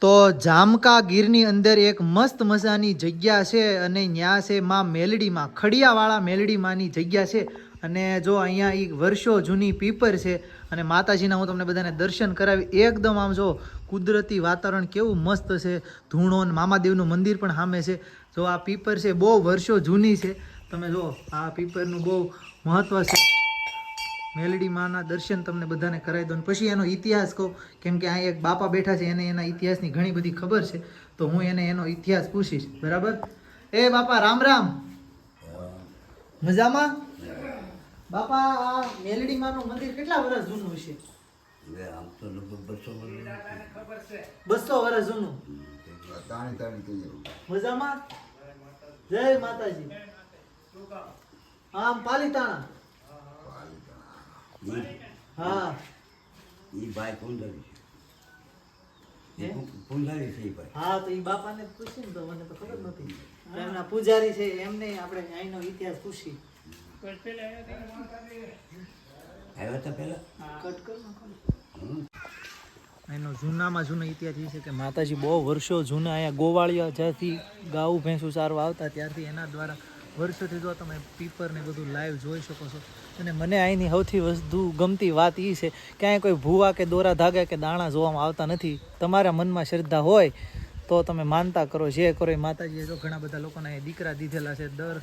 તો જામકા ગીરની અંદર એક મસ્ત મજાની જગ્યા છે અને ત્યાં છે માં મેલડીમાં, ખડિયાવાળા મેલડીમાંની જગ્યા છે. અને જો અહીંયા એક વર્ષો જૂની પીપર છે અને માતાજીના હું તમને બધાને દર્શન કરાવી, એકદમ આમ જો કુદરતી વાતાવરણ કેવું મસ્ત છે. ધૂણો અને મામાદેવનું મંદિર પણ સામે છે. જો આ પીપર છે બહુ વર્ષો જૂની છે. તમે જો આ પીપરનું બહુ મહત્ત્વ છે. મેલડી માના દર્શન તમને બધાને કરાવી દઉં. પછી એનો ઇતિહાસ કહું કેમ કે અહીં એક બાપા બેઠા છે એને એના ઇતિહાસની ઘણી બધી ખબર છે. તો હું એને એનો ઇતિહાસ પૂછીશ. બરાબર? એ બાપા રામ રામ. મજામાં? બાપા આ મેલડી માનું મંદિર કેટલા વર્ષ જૂનું છે આમ બસો વર્ષ જૂનું મજામાં? જય માતાજી. આમ પાલીતાણા. હા. એ ભાઈ પુંજારી છે. હે? એ પુ- પુંજારી છે એ ભાઈ. હા તો એ બાપાને પૂછ્યું ને તો મને તો ખબર નથી એમના પૂજારી છે એમને આપણે અહીંનો ઇતિહાસ પૂછી આવ્યા હતા પહેલા કટ કર નાખો ને. હમ. એનો જૂનામાં જૂનો ઇતિહાસ એ છે કે માતાજી બહુ વર્ષો જૂના અહીંયા ગોવાળિયા જ્યાંથી ગાઉ ભેંસું સારવા આવતા ત્યારથી એના દ્વારા વર્ષોથી જો તમે પીપર ને બધું લાઈવ જોઈ શકો છો, અને મને અહીંની સૌથી વધુ ગમતી વાત એ છે કે અહીં કોઈ ભૂવા કે દોરા ધાગા કે દાણા જોવામાં આવતા નથી, તમારા મનમાં શ્રદ્ધા હોય, તો તમે માનતા કરો, જે કરો એ માતાજીએ જો ઘણા બધા લોકોને અહીંયા દીકરા દીધેલા છે, દર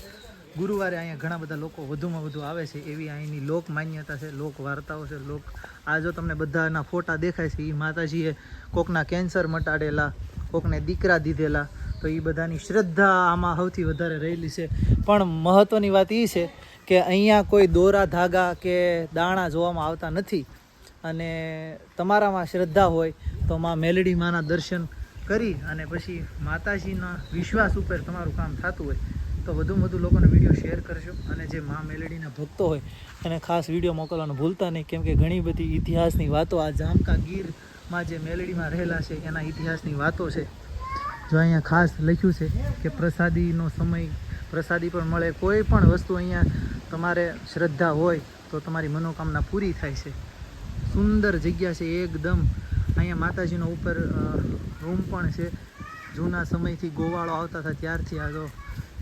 ગુરુવારે અહીંયા ઘણા બધા લોકો વધુમાં વધુ આવે છે, એવી અહીંની લોક માન્યતા છે, લોક વાર્તાઓ છે, લોક આ જો તમને બધાના ફોટા દેખાય છે એ માતાજીએ કોકના કેન્સર મટાડેલા, કોકને દીકરા દીધેલા તો એ બધાની શ્રદ્ધા આમાં સૌથી વધારે રહેલી છે. પણ મહત્ત્વની વાત એ છે કે અહીંયા કોઈ દોરા, ધાગા કે દાણા જોવામાં આવતા નથી અને તમારામાં શ્રદ્ધા હોય તો માં મેલડી માના દર્શન કરી અને પછી માતાજીના વિશ્વાસ ઉપર તમારું કામ થતું હોય તો વધુમાં વધુ લોકોને વીડિયો શેર કરજો અને જે મા મેલડીના ભક્તો હોય એને ખાસ વીડિયો મોકલવાનું ભૂલતા નહીં, કેમ કે ઘણી બધી ઇતિહાસની વાતો આ જામકા ગીરમાં જે મેલડીમાં રહેલા છે એના ઇતિહાસની વાતો છે. જો અહીંયા ખાસ લખ્યું છે કે પ્રસાદીનો સમય, પ્રસાદી પણ મળે. કોઈ પણ વસ્તુ અહીંયા તમારે શ્રદ્ધા હોય તો તમારી મનોકામના પૂરી થાય છે. સુંદર જગ્યા છે એકદમ. અહીંયા માતાજીનો ઉપર રૂમ પણ છે. જૂના સમયથી ગોવાળો આવતા હતા ત્યારથી આ જો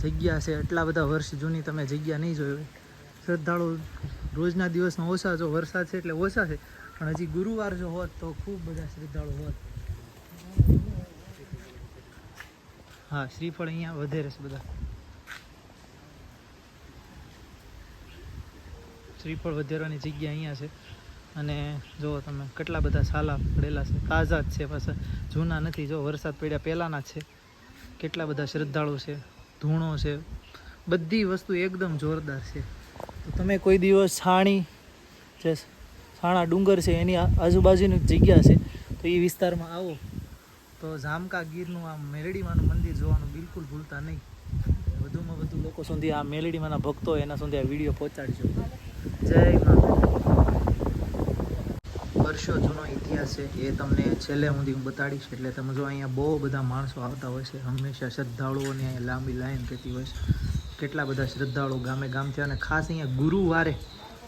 જગ્યા છે. એટલા બધા વર્ષ જૂની તમે જગ્યા નહીં જોઈ હોય. શ્રદ્ધાળુ રોજના દિવસમાં ઓછા જો વરસાદ છે એટલે ઓછા છે. પણ હજી ગુરુવાર જો હોત તો ખૂબ બધા શ્રદ્ધાળુ હોત. હા, શ્રીફળ અહીંયા વધારે છે બધા. શ્રીફળ વધેરવાની જગ્યા અહીંયા છે. અને જો તમે કેટલા બધા સાલા પડેલા છે. તાજા જ છે પાછા. જૂના નથી, જો વરસાદ પડ્યા પહેલાંના છે. કેટલા બધા શ્રદ્ધાળુ છે. ધૂણો છે. બધી વસ્તુ એકદમ જોરદાર છે. તો તમે કોઈ દિવસ છાણી જે છાણા ડુંગર છે એની આજુબાજુની જગ્યા છે, તો એ વિસ્તારમાં આવો. તો જામકા ગીરનું આ મેલડીમાનું મંદિર જોવાનું બિલકુલ ભૂલતા નહીં. વધુમાં વધુ લોકો સુધી આ મેલડીમાના ભક્તો એના સુધી આ વીડિયો પહોંચાડજો. જય મા વર્ષો જૂનો ઇતિહાસ છે એ તમને છેલ્લે સુધી હું બતાડીશ એટલે તમે જો અહીંયા બહુ બધા માણસો આવતા હોય છે હંમેશા શ્રદ્ધાળુઓની અહીંયા લાંબી લાઈન રહેતી હોય છે. કેટલા બધા શ્રદ્ધાળુ ગામે ગામથી અને ખાસ અહીંયા ગુરુવારે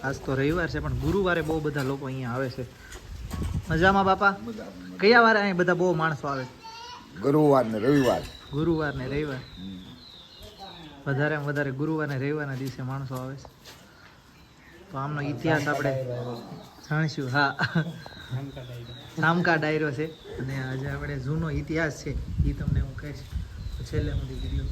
આજ તો રવિવાર છે પણ ગુરુવારે બહુ બધા લોકો અહીંયા આવે છે. મજામાં બાપા? કયા વારે અહીંયા બધા બહુ માણસો આવે? ગુરુવાર ને રવિવાર. ગુરુવાર ને રવિવાર. વધારે વધારે ગુરુવાર ને રવિવારના દિવસે માણસો આવે તો આમનો ઇતિહાસ આપણે જાણીશું. હા. સામકા ડાયરો છે. અને આજે આપણે જૂનો ઇતિહાસ છે. એ તમને હું કહીશ. છેલ્લે સુધી વીડિયો